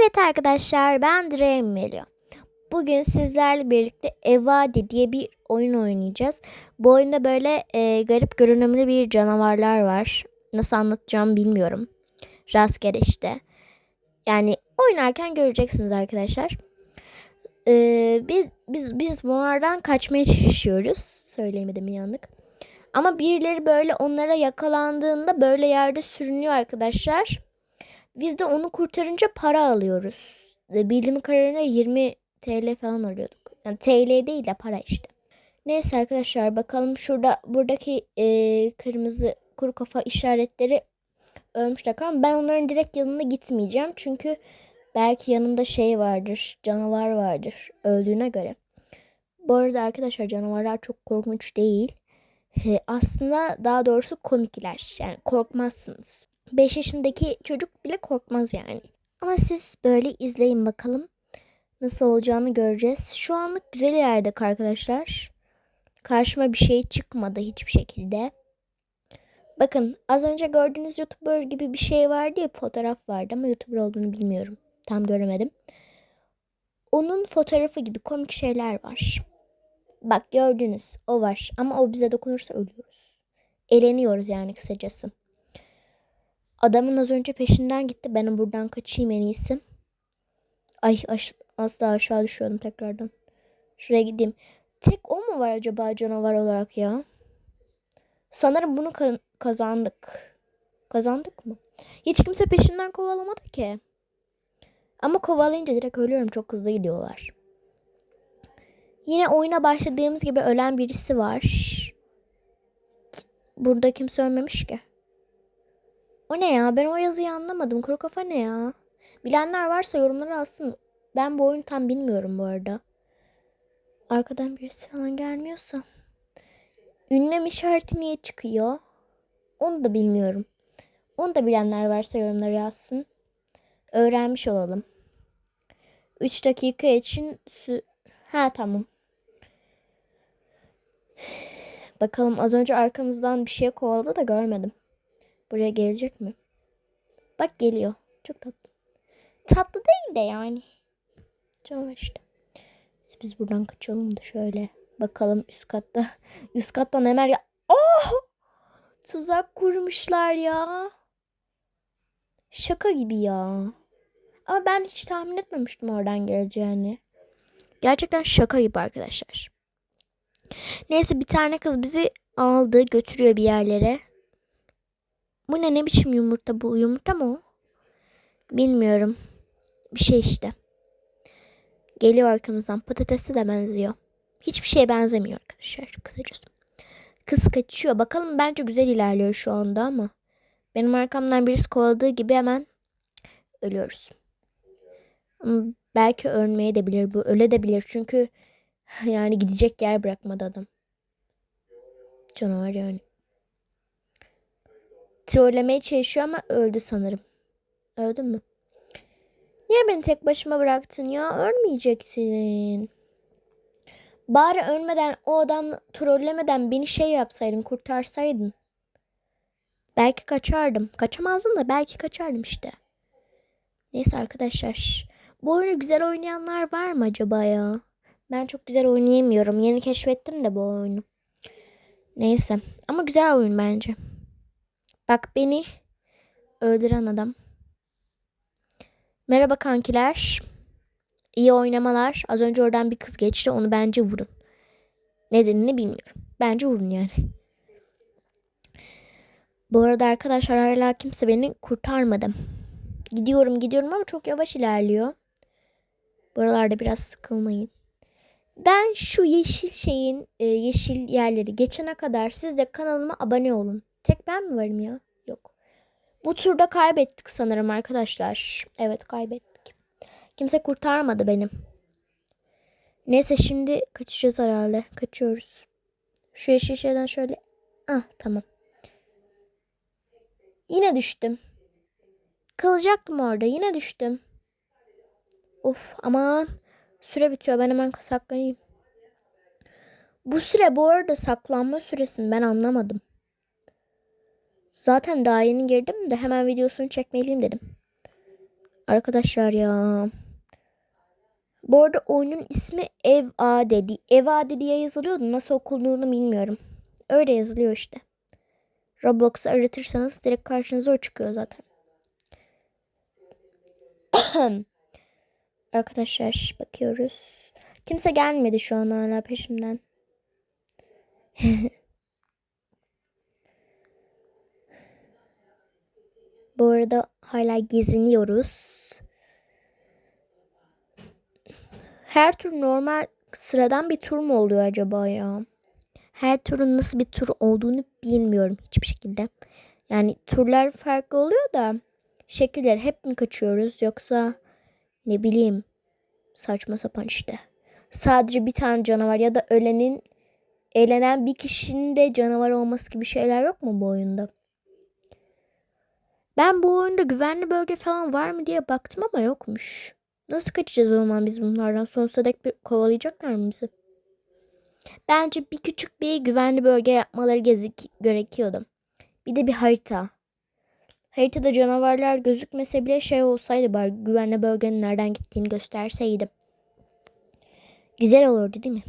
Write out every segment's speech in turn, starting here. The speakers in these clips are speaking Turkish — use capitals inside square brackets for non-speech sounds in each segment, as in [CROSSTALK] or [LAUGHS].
Evet arkadaşlar ben Dream Melio. Bugün sizlerle birlikte Evade diye bir oyun oynayacağız. Bu oyunda böyle e, garip görünümlü bir canavarlar var. Nasıl anlatacağım bilmiyorum. Rastgele işte. Yani oynarken göreceksiniz arkadaşlar. E, biz, biz, biz bunlardan kaçmaya [LAUGHS] çalışıyoruz. Söyleyemedim yanlık. Ama birileri böyle onlara yakalandığında böyle yerde sürünüyor arkadaşlar. Biz de onu kurtarınca para alıyoruz. Bildiğim kadarıyla 20 TL falan alıyorduk. Yani TL değil de para işte. Neyse arkadaşlar bakalım şurada buradaki e, kırmızı kuru kafa işaretleri ölmüşler ama ben onların direkt yanına gitmeyeceğim. Çünkü belki yanında şey vardır, canavar vardır öldüğüne göre. Bu arada arkadaşlar canavarlar çok korkunç değil. He, aslında daha doğrusu komikler. Yani korkmazsınız. 5 yaşındaki çocuk bile korkmaz yani. Ama siz böyle izleyin bakalım. Nasıl olacağını göreceğiz. Şu anlık güzel yerdedik arkadaşlar. Karşıma bir şey çıkmadı hiçbir şekilde. Bakın az önce gördüğünüz YouTuber gibi bir şey vardı ya fotoğraf vardı ama YouTuber olduğunu bilmiyorum. Tam göremedim. Onun fotoğrafı gibi komik şeyler var. Bak gördünüz o var ama o bize dokunursa ölüyoruz. Eleniyoruz yani kısacası. Adamın az önce peşinden gitti. Ben buradan kaçayım en iyisi. Ay aş az daha aşağı düşüyordum tekrardan. Şuraya gideyim. Tek o mu var acaba canavar olarak ya? Sanırım bunu ka- kazandık. Kazandık mı? Hiç kimse peşinden kovalamadı ki. Ama kovalayınca direkt ölüyorum. Çok hızlı gidiyorlar. Yine oyuna başladığımız gibi ölen birisi var. Burada kimse ölmemiş ki. O ne ya? Ben o yazıyı anlamadım. Kuru kafa ne ya? Bilenler varsa yorumlara alsın. Ben bu oyunu tam bilmiyorum bu arada. Arkadan birisi falan gelmiyorsa. Ünlem işareti niye çıkıyor? Onu da bilmiyorum. Onu da bilenler varsa yorumlara yazsın. Öğrenmiş olalım. 3 dakika için sü Ha tamam. Bakalım az önce arkamızdan bir şey kovaladı da görmedim. Buraya gelecek mi? Bak geliyor. Çok tatlı. Tatlı değil de yani. Canavar işte. Biz, biz buradan kaçalım da şöyle. Bakalım üst katta. [LAUGHS] Üst kattan hemen ya. Oh! Tuzak kurmuşlar ya. Şaka gibi ya. Ama ben hiç tahmin etmemiştim oradan geleceğini. Gerçekten şaka gibi arkadaşlar. Neyse bir tane kız bizi aldı götürüyor bir yerlere. Bu ne ne biçim yumurta bu? Yumurta mı o? Bilmiyorum. Bir şey işte. Geliyor arkamızdan. Patatese de benziyor. Hiçbir şeye benzemiyor arkadaşlar kısacası. Kız kaçıyor. Bakalım bence güzel ilerliyor şu anda ama. Benim arkamdan birisi kovaladığı gibi hemen ölüyoruz. Belki ölmeye de bilir bu. Öle de bilir çünkü [LAUGHS] yani gidecek yer bırakmadı adam. Canavar yani trollemeye çalışıyor ama öldü sanırım. Öldün mü? Niye beni tek başıma bıraktın ya? Ölmeyeceksin. Bari ölmeden o adam trollemeden beni şey yapsaydın kurtarsaydın. Belki kaçardım. Kaçamazdım da belki kaçardım işte. Neyse arkadaşlar. Bu oyunu güzel oynayanlar var mı acaba ya? Ben çok güzel oynayamıyorum. Yeni keşfettim de bu oyunu. Neyse. Ama güzel oyun bence. Bak beni öldüren adam. Merhaba kankiler. İyi oynamalar. Az önce oradan bir kız geçti. Onu bence vurun. Nedenini bilmiyorum. Bence vurun yani. Bu arada arkadaşlar hala kimse beni kurtarmadı. Gidiyorum gidiyorum ama çok yavaş ilerliyor. Buralarda biraz sıkılmayın. Ben şu yeşil şeyin e, yeşil yerleri geçene kadar siz de kanalıma abone olun. Tek ben mi varım ya? Yok. Bu turda kaybettik sanırım arkadaşlar. Evet kaybettik. Kimse kurtarmadı benim. Neyse şimdi kaçacağız herhalde. Kaçıyoruz. Şu yeşil şeyden şöyle. Ah tamam. Yine düştüm. Kalacaktım orada. Yine düştüm. Of aman. Süre bitiyor. Ben hemen saklanayım. Bu süre bu arada saklanma süresi ben anlamadım. Zaten daha yeni girdim de hemen videosunu çekmeliyim dedim. Arkadaşlar ya. Bu arada oyunun ismi Ev A dedi. Ev A diye yazılıyordu. Nasıl okunduğunu bilmiyorum. Öyle yazılıyor işte. Roblox'u aratırsanız direkt karşınıza o çıkıyor zaten. [COUGHS] Arkadaşlar bakıyoruz. Kimse gelmedi şu an hala peşimden. [LAUGHS] Bu arada hala geziniyoruz. Her tur normal sıradan bir tur mu oluyor acaba ya? Her turun nasıl bir tur olduğunu bilmiyorum hiçbir şekilde. Yani turlar farklı oluyor da şekiller hep mi kaçıyoruz yoksa ne bileyim saçma sapan işte. Sadece bir tane canavar ya da ölenin eğlenen bir kişinin de canavar olması gibi şeyler yok mu bu oyunda? Ben bu oyunda güvenli bölge falan var mı diye baktım ama yokmuş. Nasıl kaçacağız o zaman biz bunlardan? Sonsuza dek bir kovalayacaklar mı bizi? Bence bir küçük bir güvenli bölge yapmaları gezik gerekiyordu. Bir de bir harita. Haritada canavarlar gözükmese bile şey olsaydı bari güvenli bölgenin nereden gittiğini gösterseydi. Güzel olurdu değil mi?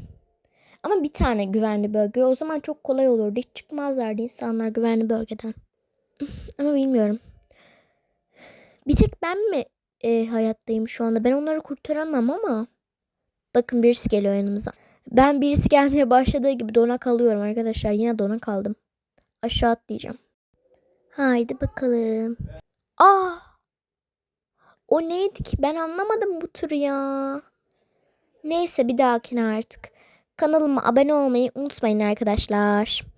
Ama bir tane güvenli bölge o zaman çok kolay olurdu. Hiç çıkmazlardı insanlar güvenli bölgeden. [LAUGHS] Ama bilmiyorum. Bir tek ben mi e, hayattayım şu anda? Ben onları kurtaramam ama. Bakın birisi geliyor yanımıza. Ben birisi gelmeye başladığı gibi dona kalıyorum arkadaşlar. Yine dona kaldım. Aşağı atlayacağım. Haydi bakalım. Ah! O neydi ki? Ben anlamadım bu turu ya. Neyse bir dahakine artık. Kanalıma abone olmayı unutmayın arkadaşlar.